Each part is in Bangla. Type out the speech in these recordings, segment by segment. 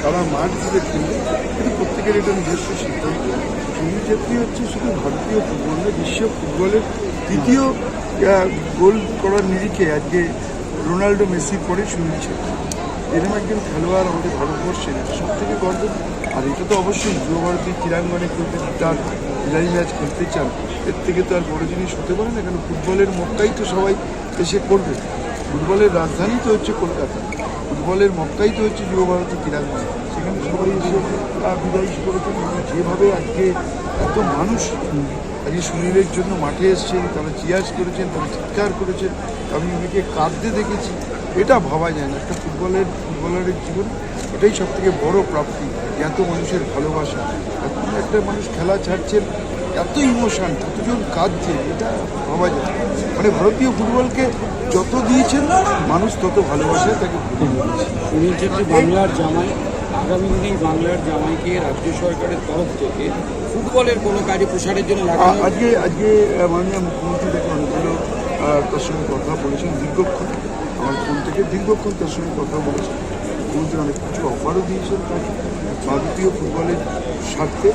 সারা মাঠ জুড়ে কিন্তু প্রত্যেকের এটা নিজস্ব সিদ্ধান্ত। সুনীল ছেত্রী হচ্ছে শুধু ভারতীয় ফুটবল বিশ্ব ফুটবলের তৃতীয় গোল করার নিরিখে আজকে রোনাল্ডো মেসির পরে সুনীল ছেত্রী এরকম একজন খেলোয়াড় আমাদের ভারতবর্ষের সব থেকে গর্ব। আর এটা তো অবশ্যই যুব ভারতী ক্রীড়াঙ্গনে খেলতে তার বিদায়ী ম্যাচ খেলতে চান, এর থেকে তো আর বড় জিনিস হতে পারে না, কেন ফুটবলের মক্কাই তো সবাই এসে করবে। ফুটবলের রাজধানী তো হচ্ছে কলকাতা। ফুটবলের মক্কাই তো হচ্ছে যুব ভারতী ক্রীড়াঙ্গন সেখানে সবাই এসে বিদায়ী করেছেন যেভাবে আজকে এত মানুষ আজকে সুনীলের জন্য মাঠে এসছেন, তারা চিয়ার্স করেছেন, তারা চিৎকার করেছেন, আমি অনেকে কাঁদতে দেখেছি। এটা ভাবা যায় না। একটা ফুটবলের, ফুটবলারের জীবন, এটাই সব থেকে বড় প্রাপ্তি এত মানুষের ভালোবাসা। এখন একটা মানুষ খেলা ছাড়ছেন এত ইমোশন এতজন কাঁদছে এটা ভাবা যায়। মানে ভারতীয় ফুটবলকে যত দিয়েছেন মানুষ তত ভালোবাসে তাকে ভুলে দিয়েছে বাংলার জামাই আগামী দিনেই বাংলার জামাইকে রাজ্য সরকারের তরফ থেকে ফুটবলের কোনো কাজে প্রসারের জন্য আজকে আজকে মাননীয় মুখ্যমন্ত্রী দেখে অনেকগুলো তার সঙ্গে কথা বলেছেন দীর্ঘক্ষণ আমার ফোন থেকে দীর্ঘক্ষণ তার সঙ্গে কথা বলেছেন। মুখ্যমন্ত্রী অনেক কিছু অফারও দিয়েছেন তাকে। ভারতীয় ফুটবলের স্বার্থে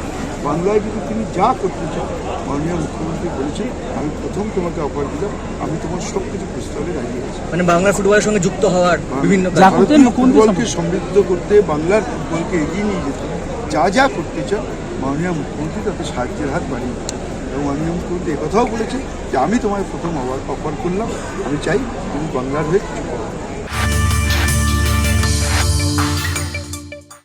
বাংলায় যদি তিনি যা করতে চান মাননীয় মুখ্যমন্ত্রী বলেছেন আমি প্রথম তোমাকে অফার দিলাম আমি তোমার সব কিছু প্রস্তাবে রাজি আছি মানে বাংলা ফুটবলের সঙ্গে যুক্ত হওয়ার বিভিন্ন ভারতীয় ফুটবলকে সমৃদ্ধ করতে বাংলার ফুটবলকে এগিয়ে নিয়ে যেতে যা যা করতে চান মাননীয় মুখ্যমন্ত্রী তাতে সাহায্যের হাত বাড়িয়ে। এবং মাননীয় মুখ্যমন্ত্রী একথাও বলেছেন যে আমি তোমায় প্রথম অফার অফার করলাম আমি চাই তুমি বাংলার হয়ে কিছু করো